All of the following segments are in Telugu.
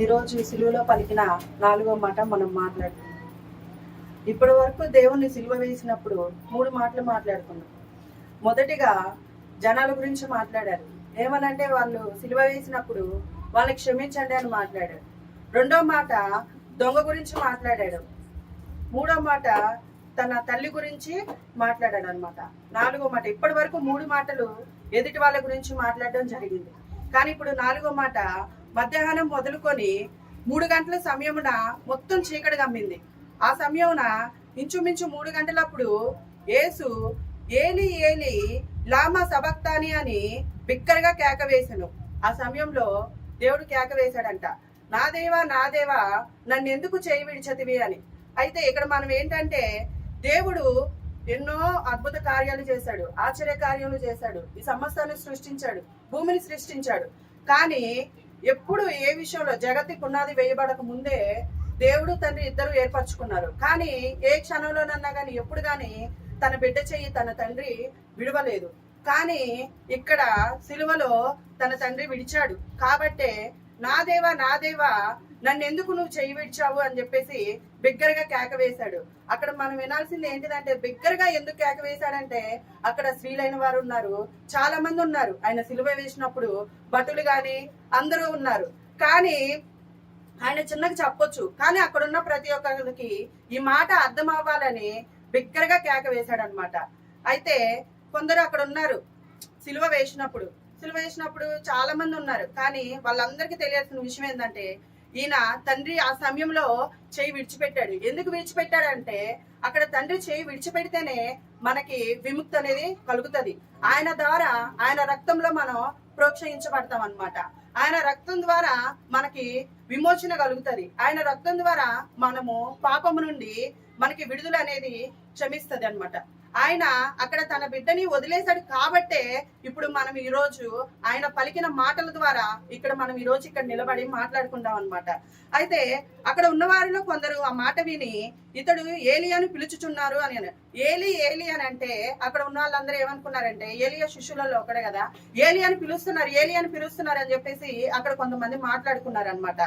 ఈరోజు సిలువలో పలికిన నాలుగో మాట మనం మాట్లాడుతున్నాం ఇప్పటి వరకు దేవుణ్ణి సిలువ వేసినప్పుడు మూడు మాటలు మాట్లాడుకున్నాం. మొదటిగా జనాల గురించి మాట్లాడారు. ఏమనంటే వాళ్ళు సిలువ వేసినప్పుడు వాళ్ళని క్షమించండి అని మాట్లాడారు. రెండో మాట దొంగ గురించి మాట్లాడాడు. మూడో మాట తన తల్లి గురించి మాట్లాడాడు అనమాట నాలుగో మాట ఇప్పటి వరకు మూడు మాటలు ఎదుటి వాళ్ళ గురించి మాట్లాడడం జరిగింది. కానీ ఇప్పుడు నాలుగో మాట మధ్యాహ్నం మొదలుకొని మూడు గంటల సమయమున మొత్తం చీకటి గమ్మింది ఆ సమయమున ఇంచుమించు మూడు గంటలప్పుడు యేసు ఏలి ఏలి లామా సబక్తాని అని బిక్కరగా కేక వేశాను ఆ సమయంలో దేవుడు కేక వేశాడంట నా దేవా నా దేవా నన్ను ఎందుకు చేయి విడిచతివి? అని. అయితే ఇక్కడ మనం ఏంటంటే దేవుడు ఎన్నో అద్భుత కార్యాలు చేశాడు ఆశ్చర్య కార్యాలు చేశాడు ఈ సమస్తాన్ని సృష్టించాడు భూమిని సృష్టించాడు. కానీ ఎప్పుడు ఏ విషయంలో జగత్తి పునాది వేయబడక ముందే దేవుడు తండ్రి ఇద్దరు ఏర్పరచుకున్నారు. కానీ ఏ క్షణంలోనన్నా కానీ ఎప్పుడు కానీ తన బిడ్డ చెయ్యి తన తండ్రి విడవలేదు. కానీ ఇక్కడ సిలువలో తన తండ్రి విడిచాడు. కాబట్టే నా దేవా నా దేవా నన్ను ఎందుకు నువ్వు చెయ్యి విడిచావు అని చెప్పేసి బిగ్గరగా కేక వేశాడు. అక్కడ మనం వినాల్సింది ఏంటిదంటే బిగ్గరగా ఎందుకు కేక వేశాడంటే అక్కడ స్త్రీలైన వారు ఉన్నారు. చాలా మంది ఉన్నారు. ఆయన సిలువ వేసినప్పుడు భటులు గాని అందరూ ఉన్నారు. కానీ ఆయన చిన్నగా చెప్పొచ్చు. కానీ అక్కడ ఉన్న ప్రతి ఒక్కరికి ఈ మాట అర్థం అవ్వాలని బిగ్గరగా కేక వేశాడనమాట అయితే కొందరు అక్కడ ఉన్నారు సిలువ వేసినప్పుడు. సిలువ వేసినప్పుడు చాలా మంది ఉన్నారు. కానీ వాళ్ళందరికీ తెలియాల్సిన విషయం ఏంటంటే ఈయన తండ్రి ఆ సమయంలో చేయి విడిచిపెట్టాడు. ఎందుకు విడిచిపెట్టాడంటే అక్కడ తండ్రి చేయి విడిచిపెడితేనే మనకి విముక్తి అనేది కలుగుతుంది. ఆయన ద్వారా ఆయన రక్తంలో మనం ప్రోత్సహించబడతాం అన్నమాట. ఆయన రక్తం ద్వారా మనకి విమోచన కలుగుతుంది. ఆయన రక్తం ద్వారా మనము పాపము నుండి మనకి విడుదల అనేది క్షమిస్తుంది అనమాట ఆయన అక్కడ తన బిడ్డని వదిలేశాడు కాబట్టే ఇప్పుడు మనం ఈ రోజు ఆయన పలికిన మాటల ద్వారా ఇక్కడ మనం ఈ రోజు ఇక్కడ నిలబడి మాట్లాడుకుందాం అనమాట అయితే అక్కడ ఉన్న వారిలో కొందరు ఆ మాట విని ఇతడు ఏలి అని పిలుచుచున్నారు అని ఏలి ఏలి అని అంటే అక్కడ ఉన్న వాళ్ళందరూ ఏమనుకున్నారంటే ఏలియా శిష్యులలో ఒకడే కదా. ఏలి అని పిలుస్తున్నారు ఏలి అని పిలుస్తున్నారు అని చెప్పేసి అక్కడ కొంతమంది మాట్లాడుకున్నారు అనమాట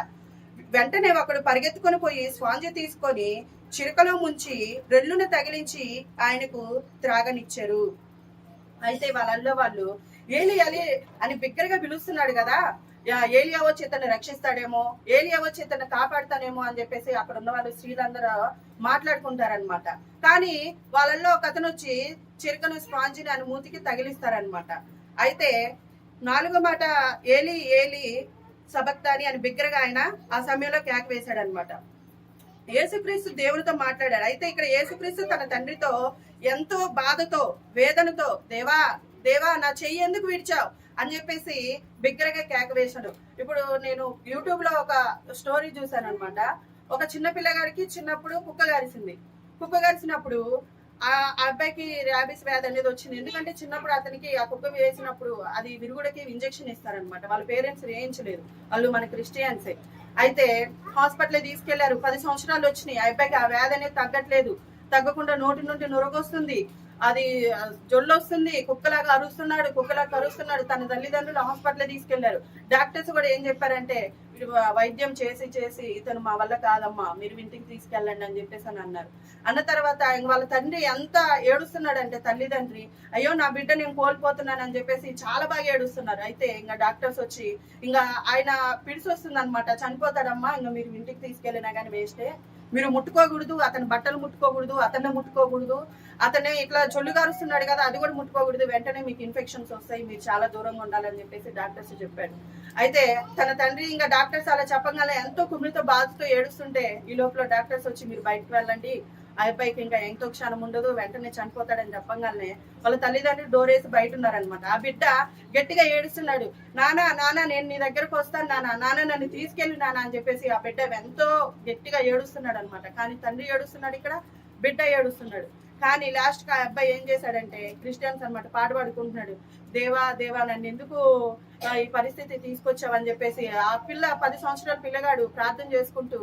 వెంటనే ఒకడు పరిగెత్తుకొని పోయి స్వాంజి తీసుకొని చిరకలో ముంచి రెల్లున తగిలించి ఆయనకు త్రాగనిచ్చారు. అయితే వాళ్ళల్లో వాళ్ళు ఏలి అలి అని బిగ్గరగా పిలుస్తున్నాడు కదా ఏలి ఏలియా వచ్చి రక్షిస్తాడేమో ఏలియా వచ్చి ఇతను కాపాడుతానేమో అని చెప్పేసి అక్కడ ఉన్న వాళ్ళు స్త్రీలందరూ మాట్లాడుకుంటారనమాట కానీ వాళ్ళల్లో ఒక అతను వచ్చి చిరకను స్పాంజిని అని మూతికి తగిలిస్తారనమాట అయితే నాలుగో మాట ఏలి ఏలి సబక్తాని అని బిగ్గరగా ఆయన ఆ సమయంలో క్యాక్ వేశాడనమాట యేసుక్రీస్తు దేవునితో మాట్లాడాడు. అయితే ఇక్కడ యేసుక్రీస్తు తన తండ్రితో ఎంతో బాధతో వేదనతో దేవా దేవా నా చెయ్యి ఎందుకు విడిచావు? అని చెప్పేసి బిగ్గరగా కేక వేశాడు. ఇప్పుడు నేను యూట్యూబ్లో ఒక స్టోరీ చూసాను అనమాట ఒక చిన్న పిల్లగాడికి చిన్నప్పుడు కుక్క గారిసింది. కుక్క గారిసినప్పుడు ఆ అబ్బాయికి ర్యాబిస్ వ్యాధి అనేది వచ్చింది. ఎందుకంటే చిన్నప్పుడు అతనికి ఆ కుక్క వేసినప్పుడు అది విరుగుడకి ఇంజెక్షన్ ఇస్తారనమాట వాళ్ళ పేరెంట్స్ వేయించలేదు. వాళ్ళు మన క్రిస్టియన్సే. అయితే హాస్పిటల్ తీసుకెళ్ళారు. పది సంవత్సరాలు వచ్చినాయి. ఆ అబ్బాయికి ఆ వ్యాధి అనేది తగ్గట్లేదు. తగ్గకుండా నోటి నుండి నురగొస్తుంది. అది జొల్లు వస్తుంది. కుక్కలాగా అరుస్తున్నాడు. కుక్కలాగా అరుస్తున్నాడు. తన తల్లిదండ్రులు హాస్పిటల్ తీసుకెళ్ళారు. డాక్టర్స్ కూడా ఏం చెప్పారంటే వైద్యం చేసి చేసి ఇతను మా వల్ల కాదమ్మా మీరు ఇంటికి తీసుకెళ్ళండి అని చెప్పేసి అని అన్నారు. అన్న తర్వాత వాళ్ళ తండ్రి ఎంత ఏడుస్తున్నాడంటే తల్లిదండ్రి అయ్యో నా బిడ్డ నేను కోల్పోతున్నాను అని చెప్పేసి చాలా బాగా ఏడుస్తున్నారు. అయితే ఇంకా డాక్టర్స్ వచ్చి ఇంకా ఆయన పిడిసి వస్తుంది అనమాట చనిపోతాడమ్మా ఇంకా మీరు ఇంటికి తీసుకెళ్ళినా కానీ వేస్టే. మీరు ముట్టుకోకూడదు అతని బట్టలు ముట్టుకోకూడదు అతన్ని ముట్టుకోకూడదు. అతనే ఇట్లా చొల్లు కారుస్తున్నాడు కదా అది కూడా ముట్టుకోకూడదు. వెంటనే మీకు ఇన్ఫెక్షన్స్ వస్తాయి మీరు చాలా దూరంగా ఉండాలని చెప్పేసి డాక్టర్స్ చెప్పాడు అయితే తన తండ్రి ఇంకా డాక్టర్స్ అలా చెప్పగానే ఎంతో కుమిలితో బాధతో ఏడుస్తుంటే ఈ లోపల డాక్టర్స్ వచ్చి మీరు బయటకు వెళ్ళండి. అయిపోయికి ఇంకా ఎంతో క్షణం ఉండదు. వెంటనే చనిపోతాడని చెప్పగానే వాళ్ళ తల్లిదండ్రులు డోర్ వేసి బయట ఉన్నారనమాట ఆ బిడ్డ గట్టిగా ఏడుస్తున్నాడు. నానా నానా నేను నీ దగ్గరకు వస్తాను నానా. నాన్న నన్ను తీసుకెళ్ళి నానా అని చెప్పేసి ఆ బిడ్డ ఎంతో గట్టిగా ఏడుస్తున్నాడు అనమాట కానీ తండ్రి ఏడుస్తున్నాడు ఇక్కడ బిడ్డ ఏడుస్తున్నాడు. కానీ లాస్ట్ ఆ అబ్బాయి ఏం చేశాడంటే క్రిస్టియన్స్ అన్నమాట పాట పాడుకుంటున్నాడు. దేవా దేవా నన్ను ఎందుకు ఈ పరిస్థితి తీసుకొచ్చావని చెప్పేసి ఆ పిల్ల పది సంవత్సరాల పిల్లగాడు ప్రార్థన చేసుకుంటూ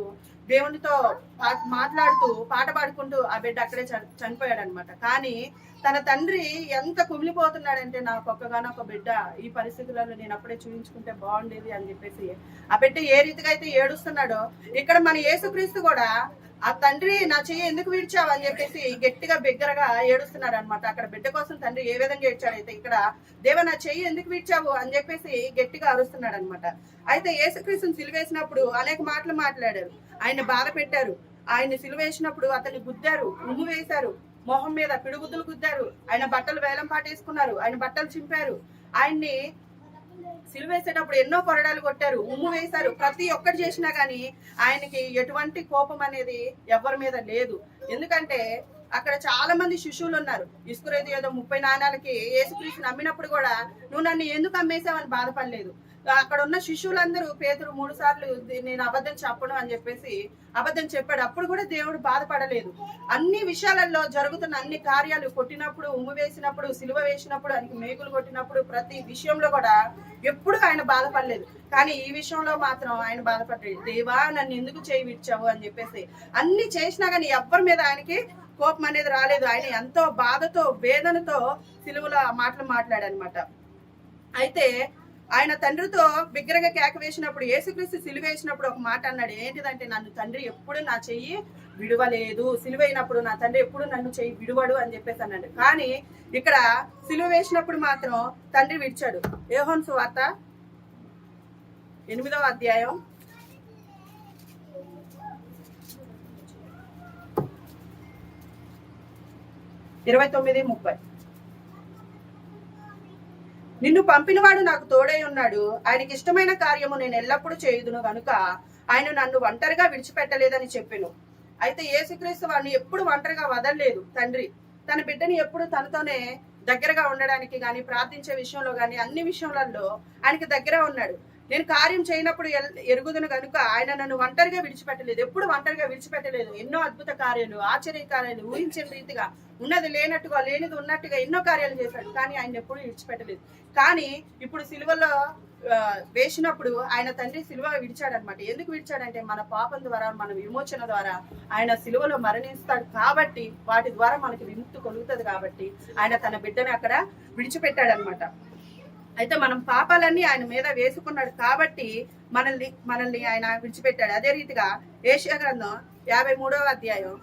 దేవునితో మాట్లాడుతూ పాట పాడుకుంటూ ఆ బిడ్డ అక్కడే చనిపోయాడు అనమాట కానీ తన తండ్రి ఎంత కుమిలిపోతున్నాడంటే నాకు ఒక్కగానొక బిడ్డ ఈ పరిస్థితులలో నేను అప్పుడే చూపించుకుంటే బాగుండేది అని చెప్పేసి ఆ బిడ్డ ఏ రీతిగా అయితే ఏడుస్తున్నాడో ఇక్కడ మన యేసుక్రీస్తు కూడా ఆ తండ్రి నా చెయ్యి ఎందుకు విడిచావు అని చెప్పేసి గట్టిగా బిగ్గరగా ఏడుస్తున్నాడు అనమాట అక్కడ బిడ్డ కోసం తండ్రి ఏ విధంగా ఏడ్చాడైతే ఇక్కడ దేవ నా చెయ్యి ఎందుకు విడిచావు అని చెప్పేసి గట్టిగా అరుస్తున్నాడు అనమాట అయితే యేసుక్రీస్తుని సిలువేసినప్పుడు అనేక మాటలు మాట్లాడారు. ఆయన బాధ పెట్టారు. ఆయన సిలువేసినప్పుడు అతన్ని గుద్దారు ఉమ్ము వేశారు మొహం మీద పిడుగుద్దులు గుద్దారు. ఆయన బట్టలు వేలం పాటేసుకున్నారు ఆయన బట్టలు చింపారు. ఆయన్ని సిలువేసేటప్పుడు ఎన్నో కొరడాలు కొట్టారు ఉమ్ము వేశారు. ప్రతి ఒక్కటి చేసినా కానీ ఆయనకి ఎటువంటి కోపం అనేది ఎవరి మీద లేదు. ఎందుకంటే అక్కడ చాలా మంది శిష్యులు ఉన్నారు. ఇసుకురేది ఏదో ముప్పై నాణాలకి యేసుక్రీస్తు నమ్మినప్పుడు కూడా నువ్వు నన్ను ఎందుకు అమ్మేసావని బాధపడలేదు. అక్కడ ఉన్న శిష్యులందరూ పేదరు మూడు సార్లు నేను అబద్ధం చెప్పను అని చెప్పేసి అబద్ధం చెప్పాడు. అప్పుడు కూడా దేవుడు బాధపడలేదు. అన్ని విషయాలలో జరుగుతున్న అన్ని కార్యాలు కొట్టినప్పుడు ఉమ్ము వేసినప్పుడు సిలువ వేసినప్పుడు ఆయనకి మేకులు కొట్టినప్పుడు ప్రతి విషయంలో కూడా ఎప్పుడు ఆయన బాధపడలేదు. కానీ ఈ విషయంలో మాత్రం ఆయన బాధపడ్డాడు. దేవా నన్ను ఎందుకు చేయి విడిచావు అని చెప్పేసి అన్ని చేసినా కానీ ఎవ్వరి మీద ఆయనకి కోపం అనేది రాలేదు. ఆయన ఎంతో బాధతో వేదనతో సిలువలో మాటలు మాట్లాడనమాట అయితే ఆయన తండ్రితో బిగ్గరగా కేక వేసినప్పుడు యేసుక్రీస్తు సిలువేసినప్పుడు ఒక మాట అన్నాడు ఏంటిదంటే నన్ను తండ్రి ఎప్పుడు నా చెయ్యి విడవలేదు. సిలువైనప్పుడు నా తండ్రి ఎప్పుడు నన్ను చెయ్యి విడువడు అని చెప్పేసి అన్నాడు. కానీ ఇక్కడ సిలువ వేసినప్పుడు మాత్రం తండ్రి విడిచాడు. యోహన్ సువార్త ఎనిమిదవ అధ్యాయం. ఇరవై తొమ్మిది ముప్పై. నిన్ను పంపినవాడు నాకు తోడై ఉన్నాడు. ఆయనకి ఇష్టమైన కార్యము నేను ఎల్లప్పుడూ చేయుదును గనుక ఆయన నన్ను ఒంటరిగా విడిచిపెట్టలేదని చెప్పాను. అయితే యేసుక్రీస్తు వాడిని ఎప్పుడు ఒంటరిగా వదలలేదు. తండ్రి తన బిడ్డని ఎప్పుడు తనతోనే దగ్గరగా ఉండడానికి గాని ప్రార్థించే విషయంలో గాని అన్ని విషయాలలో ఆయనకి దగ్గర ఉన్నాడు. నేను కార్యం చేయనప్పుడు ఎల్- ఎరుగుదును కనుక ఆయన నన్ను ఒంటరిగా విడిచిపెట్టలేదు. ఎప్పుడు ఒంటరిగా విడిచిపెట్టలేదు. ఎన్నో అద్భుత కార్యాలు ఆశ్చర్య కార్యాలు ఊహించిన రీతిగా ఉన్నది లేనట్టుగా లేనిది ఉన్నట్టుగా ఎన్నో కార్యాలు చేశాడు. కానీ ఆయన ఎప్పుడు విడిచిపెట్టలేదు. కానీ ఇప్పుడు సిలువలో వేసినప్పుడు ఆయన తండ్రి సిలువ విడిచాడనమాట. ఎందుకు విడిచాడంటే మన పాపం ద్వారా మన విమోచన ద్వారా ఆయన సిలువలో మరణిస్తాడు కాబట్టి వాటి ద్వారా మనకి విముక్తి కలుగుతుంది కాబట్టి ఆయన తన బిడ్డను అక్కడ విడిచిపెట్టాడనమాట. అయితే మనం పాపాలన్నీ ఆయన మీద వేసుకున్నాడు కాబట్టి మనల్ని మనల్ని ఆయన విడిచిపెట్టాడు. అదే రీతిగా ఏషియా గ్రంథం యాభై మూడవ అధ్యాయం.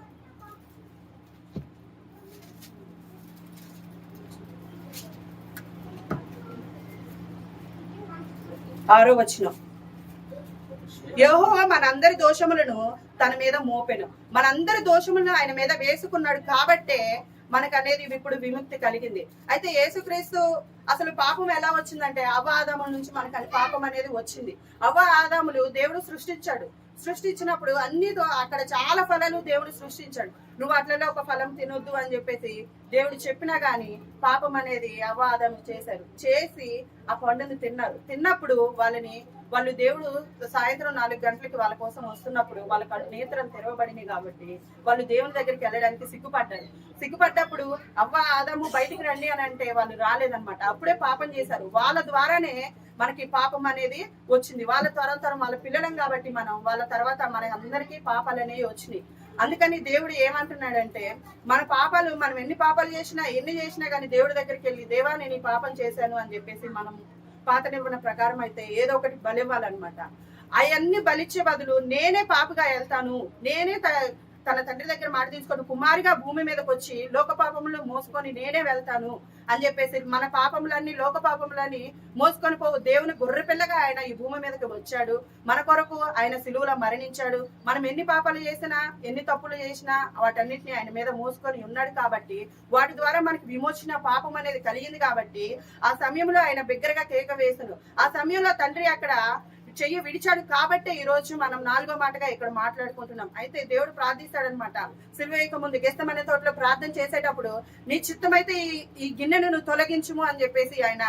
ఆరో వచనం. యహోవ మనందరి దోషములను తన మీద మోపెను. మనందరి దోషములను ఆయన మీద వేసుకున్నాడు కాబట్టే మనకు అనేది ఇప్పుడు విముక్తి కలిగింది. అయితే యేసుక్రీస్తు అసలు పాపం ఎలా వచ్చిందంటే అవ్వ ఆదాముల నుంచి మనకు పాపం అనేది వచ్చింది. అవ్వ ఆదాములు దేవుడు సృష్టించాడు. సృష్టించినప్పుడు అన్ని అక్కడ చాలా ఫలాలు దేవుడు సృష్టించాడు. నువ్వు అట్లలో ఒక ఫలం తినొద్దు అని చెప్పేసి దేవుడు చెప్పినా గాని పాపం అనేది అవ్వ చేశారు. చేసి ఆ పండుని తిన్నారు. తిన్నప్పుడు వాళ్ళని వాళ్ళు దేవుడు సాయంత్రం నాలుగు గంటలకి వాళ్ళ కోసం వస్తున్నప్పుడు వాళ్ళ నేత్రం తెరవబడినాయి కాబట్టి వాళ్ళు దేవుని దగ్గరికి వెళ్ళడానికి సిగ్గుపడ్డారు. సిగ్గుపడ్డప్పుడు అవ్వ ఆదము బయటికి రండి అని అంటే వాళ్ళు రాలేదన్నమాట. అప్పుడే పాపం చేశారు. వాళ్ళ ద్వారానే మనకి పాపం అనేది వచ్చింది. వాళ్ళ త్వర త్వరం వాళ్ళ పిల్లడం కాబట్టి మనం వాళ్ళ తర్వాత మన అందరికీ పాపాలు అనేవి వచ్చినాయి. అందుకని దేవుడు ఏమంటున్నాడంటే మన పాపాలు మనం ఎన్ని పాపాలు చేసినా ఎన్ని చేసినా కానీ దేవుడి దగ్గరికి వెళ్ళి దేవా నేను ఈ పాపం చేశాను అని చెప్పేసి మనం పాత నిబంధన ప్రకారం అయితే ఏదో ఒకటి బలివ్వాలన్నమాట. అవన్నీ బలిచ్చే బదులు నేనే పాపగా వెళ్తాను నేనే తన తండ్రి దగ్గర మాట తీసుకొని కుమారిగా భూమి మీదకి వచ్చి లోక పాపములు మోసుకొని నేనే వెళ్తాను అని చెప్పేసి మన పాపములన్నీ లోక పాపములన్నీ మోసుకొని పోవు దేవుని గొర్రె పిల్లగా ఆయన ఈ భూమి మీదకి వచ్చాడు. మన కొరకు ఆయన సిలువలో మరణించాడు. మనం ఎన్ని పాపాలు చేసినా ఎన్ని తప్పులు చేసినా వాటన్నిటిని ఆయన మీద మోసుకొని ఉన్నాడు కాబట్టి వాటి ద్వారా మనకి విమోచన పాపం అనేది కలిగింది కాబట్టి ఆ సమయంలో ఆయన బిగ్గరగా కేక వేసను ఆ సమయంలో తండ్రి అక్కడ చెయ్యి విడిచాడు కాబట్టే ఈ రోజు మనం నాలుగో మాటగా ఇక్కడ మాట్లాడుకుంటున్నాం. అయితే దేవుడు ప్రార్థిస్తాడనమాట. సిల్వేయక ముందు గెస్తమనే తోటలో ప్రార్థన చేసేటప్పుడు నీ చిత్తమైతే ఈ ఈ గిన్నెను నువ్వు తొలగించుము అని చెప్పేసి ఆయన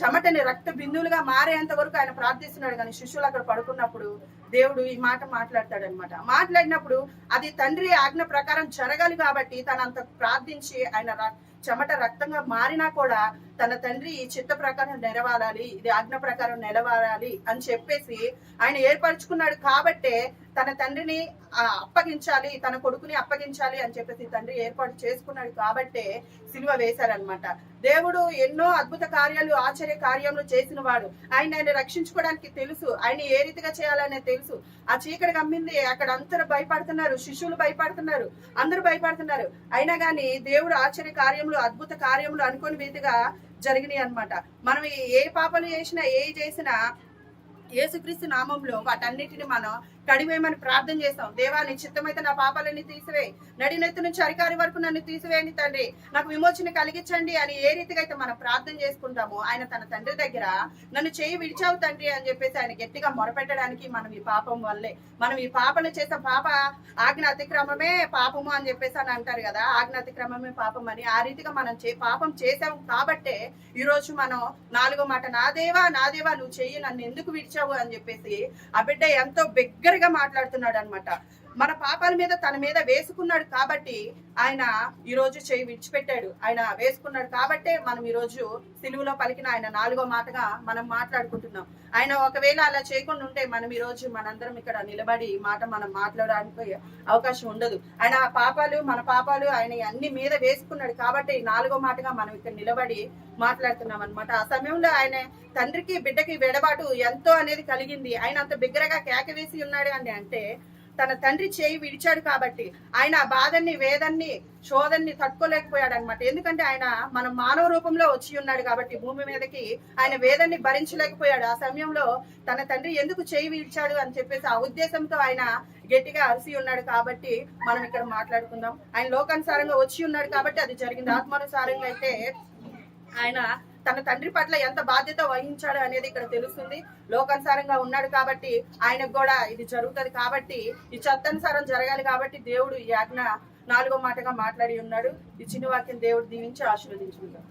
చెమటని రక్త బిందువులుగా మారేంత వరకు ఆయన ప్రార్థిస్తున్నాడు. కానీ శిష్యులు అక్కడ పడుకున్నప్పుడు దేవుడు ఈ మాట మాట్లాడతాడు అనమాట మాట్లాడినప్పుడు అది తండ్రి ఆజ్ఞ ప్రకారం జరగాలి కాబట్టి తను అంత ప్రార్థించి ఆయన చెమట రక్తంగా మారినా కూడా తన తండ్రి ఈ చిత్త ప్రకారం నెరవేరాలి ఇది ఆజ్ఞ ప్రకారం నెరవేరాలి అని చెప్పేసి ఆయన ఏర్పరచుకున్నాడు కాబట్టే తన తండ్రిని అప్పగించాలి తన కొడుకుని అప్పగించాలి అని చెప్పేసి తండ్రి ఏర్పాటు చేసుకున్నాడు కాబట్టే సిలువ వేశారనమాట దేవుడు ఎన్నో అద్భుత కార్యాలు ఆశ్చర్య కార్యములు చేసిన వాడు ఆయన ఆయన రక్షించుకోవడానికి తెలుసు ఆయన ఏ రీతిగా చేయాలనే తెలుసు. ఆ చీకటి గమ్మింది అక్కడ అందరూ భయపడుతున్నారు శిష్యులు భయపడుతున్నారు అందరూ భయపడుతున్నారు. అయినా కానీ దేవుడు ఆశ్చర్య కార్యములు అద్భుత కార్యములు అనుకోని రీతిగా జరిగినాయి అన్నమాట. మనం ఏ పాపలు చేసినా ఏ చేసినా ఏసుక్రీస్తు నామంలో వాటన్నిటిని మనం కడివేయమని ప్రార్థన చేస్తాం. దేవా నీ చిత్తమైతే నా పాపాలన్నీ తీసివేయి నడినెత్తు నుంచి అరికారి వరకు నన్ను తీసివేయండి తండ్రి. నాకు విమోచన కలిగించండి అని ఏ రీతిగా అయితే మనం ప్రార్థన చేసుకుంటామో ఆయన తన తండ్రి దగ్గర నన్ను చేయి విడిచావు తండ్రి అని చెప్పేసి ఆయన గట్టిగా మొరపెట్టడానికి మనం ఈ పాపం వల్లే. మనం ఈ పాపలు చేసే పాప ఆజ్ఞ అతిక్రమమే పాపము అని చెప్పేసి అని అంటారు కదా. ఆజ్ఞ అతిక్రమమే పాపం అని ఆ రీతిగా మనం చే పాపం చేసాం కాబట్టే ఈ రోజు మనం నాలుగో మాట నా దేవా నా దేవా నువ్వు చెయ్యి నన్ను ఎందుకు విడిచావు? అని చెప్పేసి ఆ బిడ్డ ఎంతో బిగ్గరగా మాట్లాడుతున్నాడు అనమాట మన పాపాల మీద తన మీద వేసుకున్నాడు కాబట్టి ఆయన ఈ రోజు చేయి విడిచిపెట్టాడు. ఆయన వేసుకున్నాడు కాబట్టే మనం ఈ రోజు సిలువులో పలికిన ఆయన నాలుగో మాటగా మనం మాట్లాడుకుంటున్నాం. ఆయన ఒకవేళ అలా చేయకుండా ఉంటే మనం ఈ రోజు మనందరం ఇక్కడ నిలబడి ఈ మాట మనం మాట్లాడడానికి అవకాశం ఉండదు. ఆయన ఆ పాపాలు మన పాపాలు ఆయన అన్ని మీద వేసుకున్నాడు కాబట్టి నాలుగో మాటగా మనం ఇక్కడ నిలబడి మాట్లాడుతున్నాం అనమాట ఆ సమయంలో ఆయన తండ్రికి బిడ్డకి వెడబాటు ఎంతో అనేది కలిగింది. ఆయన అంత బిగ్గరగా కేక వేసి ఉన్నాడు అని అంటే తన తండ్రి చేయి విడిచాడు కాబట్టి ఆయన ఆ బాధని వేదన్ని శోధన్ని తట్టుకోలేకపోయాడు అనమాట ఎందుకంటే ఆయన మన మానవ రూపంలో వచ్చి ఉన్నాడు కాబట్టి భూమి మీదకి ఆయన వేదన్ని భరించలేకపోయాడు. ఆ సమయంలో తన తండ్రి ఎందుకు చేయి విడిచాడు అని చెప్పేసి ఆ ఉద్దేశంతో ఆయన గట్టిగా అరిసి ఉన్నాడు కాబట్టి మనం ఇక్కడ మాట్లాడుకుందాం. ఆయన లోకానుసారంగా వచ్చి ఉన్నాడు కాబట్టి అది జరిగింది. ఆత్మానుసారంగా అయితే ఆయన తన తండ్రి పట్ల ఎంత బాధ్యత వహించాడు అనేది ఇక్కడ తెలుస్తుంది. లోకానుసారంగా ఉన్నాడు కాబట్టి ఆయనకు కూడా ఇది జరుగుతుంది కాబట్టి ఈ చెత్తనుసారం జరగాలి కాబట్టి దేవుడు ఈ ఆజ్ఞ నాలుగో మాటగా మాట్లాడి ఉన్నాడు. ఈ చిన్న వాక్యం దేవుడు దీవించి ఆశీర్వదించుకుంటాడు